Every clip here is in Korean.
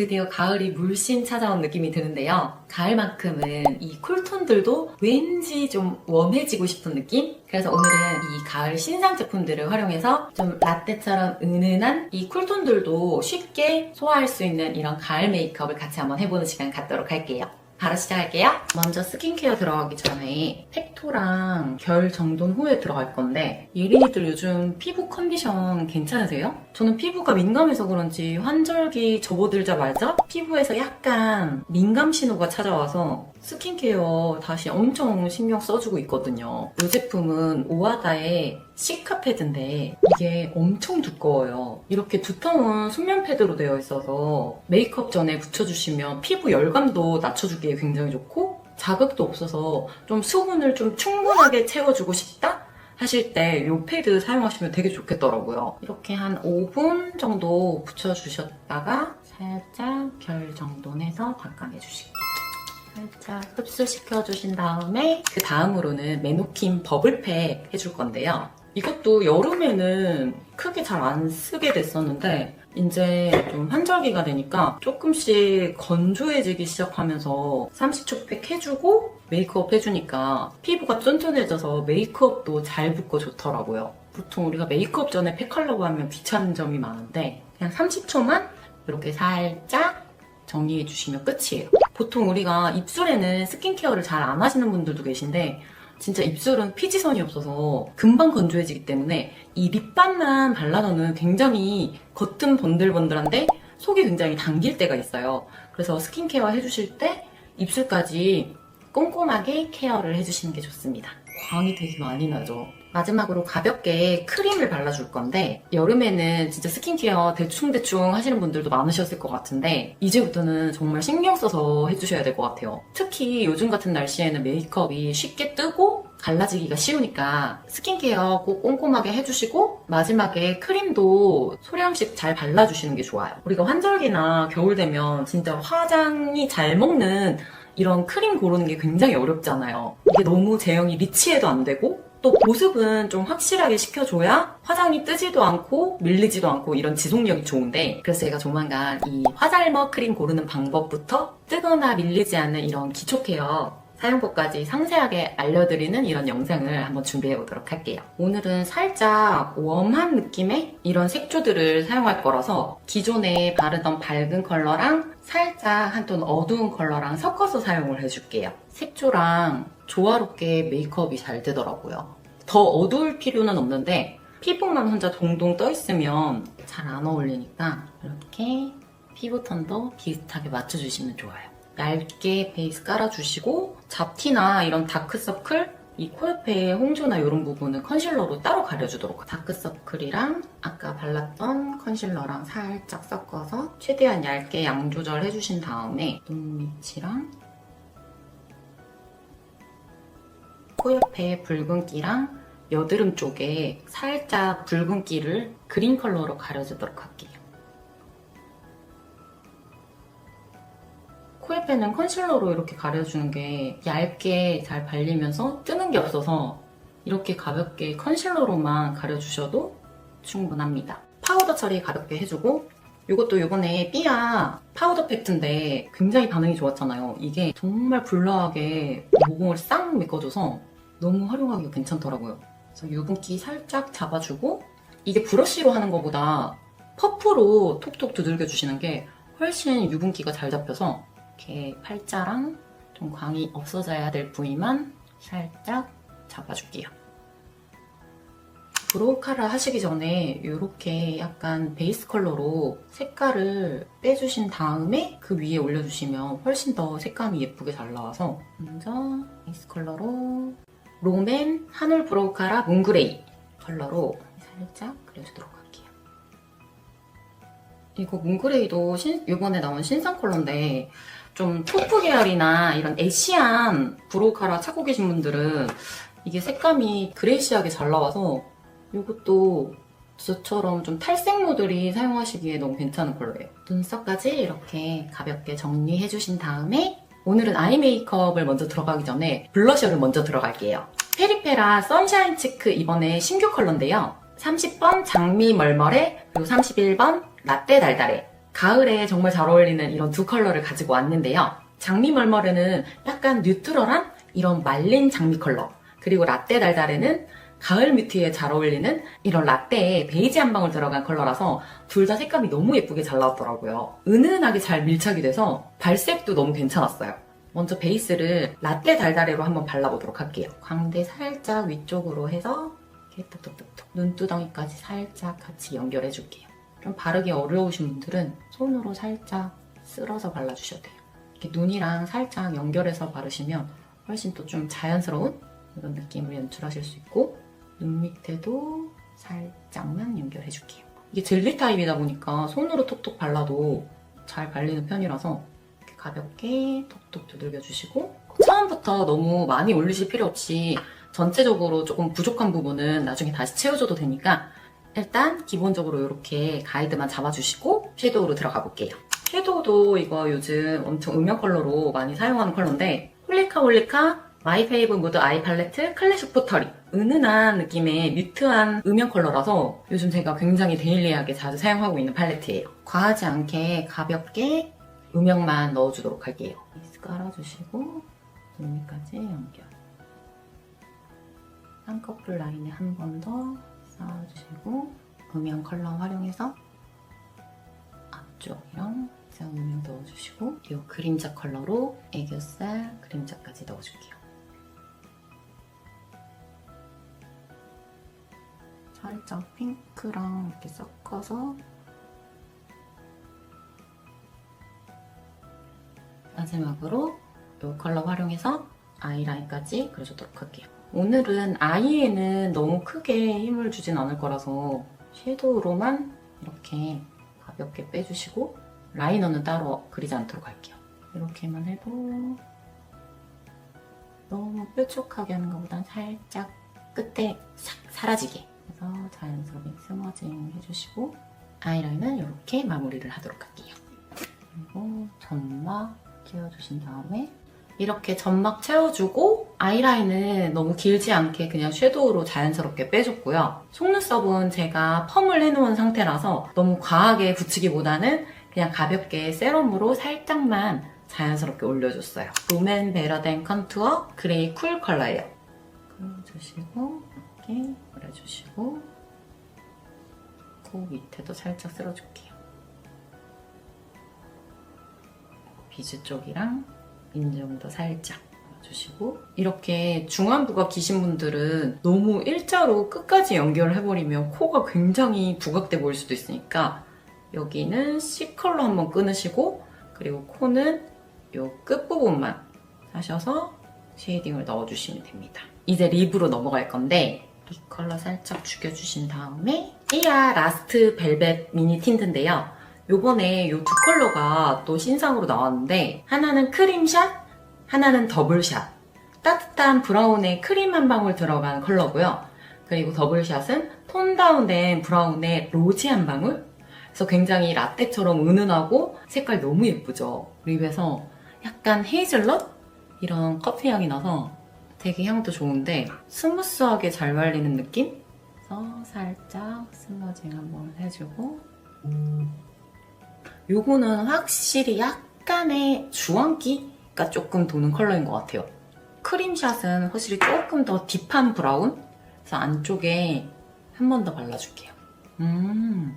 드디어 가을이 물씬 찾아온 느낌이 드는데요. 가을만큼은 이 쿨톤들도 왠지 좀 웜해지고 싶은 느낌? 그래서 오늘은 이 가을 신상 제품들을 활용해서 좀 라떼처럼 은은한 이 쿨톤들도 쉽게 소화할 수 있는 이런 가을 메이크업을 같이 한번 해보는 시간 갖도록 할게요. 바로 시작할게요. 먼저 스킨케어 들어가기 전에 팩토랑 결 정돈 후에 들어갈 건데 예린이들 요즘 피부 컨디션 괜찮으세요? 저는 피부가 민감해서 그런지 환절기 접어들자마자 피부에서 약간 민감 신호가 찾아와서 스킨케어 다시 엄청 신경 써주고 있거든요. 이 제품은 오하다의 시카 패드인데 이게 엄청 두꺼워요. 이렇게 두터운 수면 패드로 되어 있어서 메이크업 전에 붙여주시면 피부 열감도 낮춰주기에 굉장히 좋고 자극도 없어서 좀 수분을 좀 충분하게 채워주고 싶다? 하실 때 이 패드 사용하시면 되게 좋겠더라고요. 이렇게 한 5분 정도 붙여주셨다가 살짝 결 정돈해서 닦아내주시고 살짝 흡수시켜 주신 다음에 그 다음으로는 메노킨 버블팩 해줄 건데요. 이것도 여름에는 크게 잘 안 쓰게 됐었는데 이제 좀 환절기가 되니까 조금씩 건조해지기 시작하면서 30초 팩 해주고 메이크업 해주니까 피부가 쫀쫀해져서 메이크업도 잘 붙고 좋더라고요. 보통 우리가 메이크업 전에 팩 하려고 하면 귀찮은 점이 많은데 그냥 30초만 이렇게 살짝 정리해 주시면 끝이에요. 보통 우리가 입술에는 스킨케어를 잘 안 하시는 분들도 계신데 진짜 입술은 피지선이 없어서 금방 건조해지기 때문에 이 립밤만 발라놓으면 굉장히 겉은 번들번들한데 속이 굉장히 당길 때가 있어요. 그래서 스킨케어 해주실 때 입술까지 꼼꼼하게 케어를 해주시는 게 좋습니다. 광이 되게 많이 나죠. 마지막으로 가볍게 크림을 발라줄 건데 여름에는 진짜 스킨케어 대충대충 하시는 분들도 많으셨을 것 같은데 이제부터는 정말 신경 써서 해주셔야 될 것 같아요. 특히 요즘 같은 날씨에는 메이크업이 쉽게 뜨고 갈라지기가 쉬우니까 스킨케어 꼭 꼼꼼하게 해주시고 마지막에 크림도 소량씩 잘 발라주시는 게 좋아요. 우리가 환절기나 겨울 되면 진짜 화장이 잘 먹는 이런 크림 고르는 게 굉장히 어렵잖아요. 이게 너무 제형이 리치해도 안 되고 또 보습은 좀 확실하게 시켜줘야 화장이 뜨지도 않고 밀리지도 않고 이런 지속력이 좋은데 그래서 제가 조만간 이 화잘먹 크림 고르는 방법부터 뜨거나 밀리지 않는 이런 기초 케어 사용법까지 상세하게 알려드리는 이런 영상을 한번 준비해 보도록 할게요. 오늘은 살짝 웜한 느낌의 이런 색조들을 사용할 거라서 기존에 바르던 밝은 컬러랑 살짝 한 톤 어두운 컬러랑 섞어서 사용을 해줄게요. 색조랑 조화롭게 메이크업이 잘 되더라고요. 더 어두울 필요는 없는데 피부만 혼자 동동 떠 있으면 잘 안 어울리니까 이렇게 피부 톤도 비슷하게 맞춰주시면 좋아요. 얇게 베이스 깔아주시고 잡티나 이런 다크서클 이 코 옆에 홍조나 이런 부분은 컨실러로 따로 가려주도록 다크서클이랑 아까 발랐던 컨실러랑 살짝 섞어서 최대한 얇게 양 조절해주신 다음에 눈 밑이랑 코 옆에 붉은기랑 여드름 쪽에 살짝 붉은기를 그린 컬러로 가려주도록 할게요. 코 옆에는 컨실러로 이렇게 가려주는 게 얇게 잘 발리면서 뜨는 게 없어서 이렇게 가볍게 컨실러로만 가려주셔도 충분합니다. 파우더 처리 가볍게 해주고 이것도 이번에 삐아 파우더 팩트인데 굉장히 반응이 좋았잖아요. 이게 정말 블러하게 모공을 싹 메꿔줘서 너무 활용하기가 괜찮더라고요. 그래서 유분기 살짝 잡아주고 이게 브러쉬로 하는 것보다 퍼프로 톡톡 두들겨 주시는 게 훨씬 유분기가 잘 잡혀서 이렇게 팔자랑 좀 광이 없어져야 될 부위만 살짝 잡아줄게요. 브로우 카라 하시기 전에 이렇게 약간 베이스 컬러로 색깔을 빼주신 다음에 그 위에 올려주시면 훨씬 더 색감이 예쁘게 잘 나와서 먼저 베이스 컬러로 롬앤 한올 브로우 카라 몽그레이 컬러로 살짝 그려주도록 할게요. 이거 몽그레이도 신- 이번에 나온 신상 컬러인데 좀 토프 계열이나 이런 애쉬한 브로우 카라 찾고 계신 분들은 이게 색감이 그레이시하게 잘 나와서 이것도 저처럼 좀 탈색 모델이 사용하시기에 너무 괜찮은 컬러예요. 눈썹까지 이렇게 가볍게 정리해주신 다음에 오늘은 아이 메이크업을 먼저 들어가기 전에 블러셔를 먼저 들어갈게요. 페리페라 선샤인 치크 이번에 신규 컬러인데요. 30번 장미 멀멀해 그리고 31번 라떼 달달해 가을에 정말 잘 어울리는 이런 두 컬러를 가지고 왔는데요. 장미 멀멀에는 약간 뉴트럴한 이런 말린 장미 컬러 그리고 라떼 달달에는 가을 뮤트에 잘 어울리는 이런 라떼에 베이지 한 방울 들어간 컬러라서 둘 다 색감이 너무 예쁘게 잘 나왔더라고요. 은은하게 잘 밀착이 돼서 발색도 너무 괜찮았어요. 먼저 베이스를 라떼 달달에로 한번 발라보도록 할게요. 광대 살짝 위쪽으로 해서 이렇게 톡톡톡톡 눈두덩이까지 살짝 같이 연결해줄게요. 좀 바르기 어려우신 분들은 손으로 살짝 쓸어서 발라주셔도 돼요. 이렇게 눈이랑 살짝 연결해서 바르시면 훨씬 또 좀 자연스러운 이런 느낌을 연출하실 수 있고 눈 밑에도 살짝만 연결해 줄게요. 이게 젤리 타입이다 보니까 손으로 톡톡 발라도 잘 발리는 편이라서 이렇게 가볍게 톡톡 두들겨 주시고 처음부터 너무 많이 올리실 필요 없이 전체적으로 조금 부족한 부분은 나중에 다시 채워줘도 되니까 일단 기본적으로 이렇게 가이드만 잡아주시고 섀도우로 들어가 볼게요. 섀도우도 이거 요즘 엄청 음영 컬러로 많이 사용하는 컬러인데 홀리카 홀리카 마이 페이브 무드 아이 팔레트 클래식 포터리 은은한 느낌의 뮤트한 음영 컬러라서 요즘 제가 굉장히 데일리하게 자주 사용하고 있는 팔레트예요. 과하지 않게 가볍게 음영만 넣어주도록 할게요. 깔아주시고 눈밑까지 연결. 쌍꺼풀 라인에 한 번 더 쌓아주시고 음영 컬러 활용해서 앞쪽이랑 자 음영 넣어주시고 이 그림자 컬러로 애교살 그림자까지 넣어줄게요. 살짝 핑크랑 이렇게 섞어서 마지막으로 이 컬러 활용해서 아이라인까지 그려주도록 할게요. 오늘은 아이에는 너무 크게 힘을 주진 않을 거라서 섀도우로만 이렇게 가볍게 빼주시고 라이너는 따로 그리지 않도록 할게요. 이렇게만 해도 너무 뾰족하게 하는 것보단 살짝 끝에 싹 사라지게 해서 자연스럽게 스머징 해주시고 아이라인은 이렇게 마무리를 하도록 할게요. 그리고 점막 채워주신 다음에 이렇게 점막 채워주고 아이라인은 너무 길지 않게 그냥 섀도우로 자연스럽게 빼줬고요. 속눈썹은 제가 펌을 해놓은 상태라서 너무 과하게 붙이기보다는 그냥 가볍게 세럼으로 살짝만 자연스럽게 올려줬어요. 롬앤 베러덴 컨투어 그레이 쿨 컬러예요. 그려주시고 이렇게 그려주시고 코 밑에도 살짝 쓸어줄게요. 비즈 쪽이랑 인중도 살짝 주시고 이렇게 중안부가 기신 분들은 너무 일자로 끝까지 연결을 해버리면 코가 굉장히 부각돼 보일 수도 있으니까 여기는 C컬러 한번 끊으시고 그리고 코는 이 끝부분만 하셔서 쉐이딩을 넣어주시면 됩니다. 이제 립으로 넘어갈 건데 립 컬러 살짝 죽여주신 다음에 이야 라스트 벨벳 미니 틴트인데요. 요번에 이 두 컬러가 또 신상으로 나왔는데 하나는 크림샷, 하나는 더블샷. 따뜻한 브라운에 크림 한 방울 들어간 컬러고요. 그리고 더블샷은 톤 다운된 브라운에 로지 한 방울? 그래서 굉장히 라떼처럼 은은하고 색깔 너무 예쁘죠. 립에서 약간 헤이즐넛? 이런 커피 향이 나서 되게 향도 좋은데 스무스하게 잘 발리는 느낌? 그래서 살짝 스머징 한번 해주고 요거는 확실히 약간의 주황기가 조금 도는 컬러인 것 같아요. 크림샷은 확실히 조금 더 딥한 브라운? 그래서 안쪽에 한 번 더 발라줄게요. 음,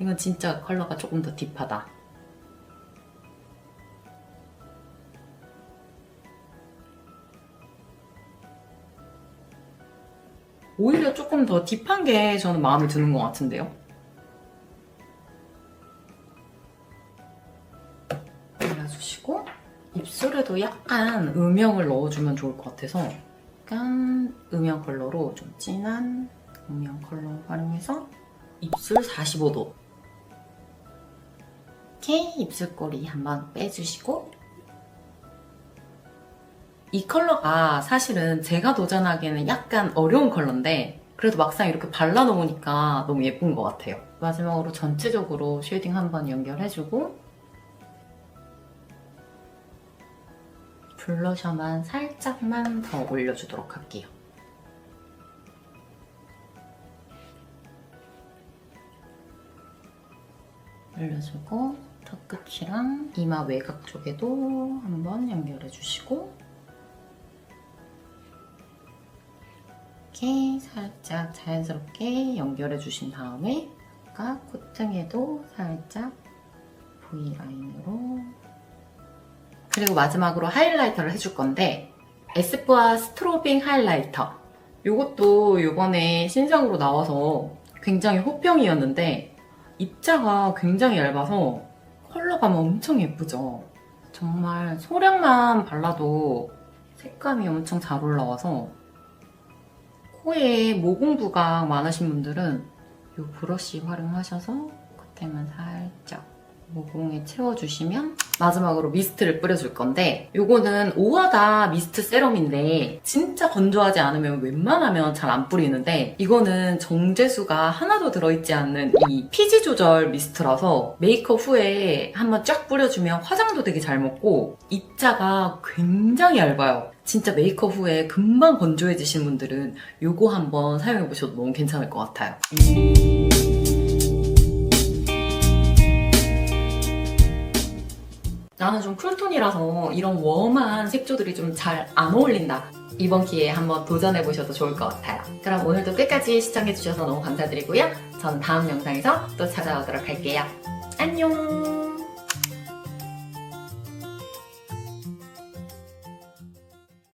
이건 진짜 컬러가 조금 더 딥하다. 오히려 조금 더 딥한 게 저는 마음에 드는 것 같은데요. 발라주시고 입술에도 약간 음영을 넣어주면 좋을 것 같아서 약간 음영 컬러로 좀 진한 음영 컬러 활용해서 입술 45도 이렇게 입술꼬리 한번 빼주시고 이 컬러가 사실은 제가 도전하기에는 약간 어려운 컬러인데 그래도 막상 이렇게 발라놓으니까 너무 예쁜 것 같아요. 마지막으로 전체적으로 쉐딩 한번 연결해주고 블러셔만 살짝만 더 올려주도록 할게요. 올려주고 턱끝이랑 이마 외곽 쪽에도 한번 연결해 주시고 이렇게 살짝 자연스럽게 연결해 주신 다음에 아까 콧등에도 살짝 V라인으로 그리고 마지막으로 하이라이터를 해줄 건데 에스쁘아 스트로빙 하이라이터 이것도 이번에 신상으로 나와서 굉장히 호평이었는데 입자가 굉장히 얇아서 컬러감 엄청 예쁘죠? 정말 소량만 발라도 색감이 엄청 잘 올라와서 코에 모공 부각 많으신 분들은 이 브러쉬 활용하셔서 끝에만 살짝 모공에 채워주시면 마지막으로 미스트를 뿌려줄 건데 이거는 오하다 미스트 세럼인데 진짜 건조하지 않으면 웬만하면 잘 안 뿌리는데 이거는 정제수가 하나도 들어있지 않는 이 피지 조절 미스트라서 메이크업 후에 한번 쫙 뿌려주면 화장도 되게 잘 먹고 입자가 굉장히 얇아요. 진짜 메이크업 후에 금방 건조해지신 분들은 이거 한번 사용해 보셔도 너무 괜찮을 것 같아요. 나는 좀 쿨톤이라서 이런 웜한 색조들이 좀 잘 안 어울린다. 이번 기회에 한번 도전해 보셔도 좋을 것 같아요. 그럼 오늘도 끝까지 시청해 주셔서 너무 감사드리고요. 저는 다음 영상에서 또 찾아오도록 할게요. 안녕!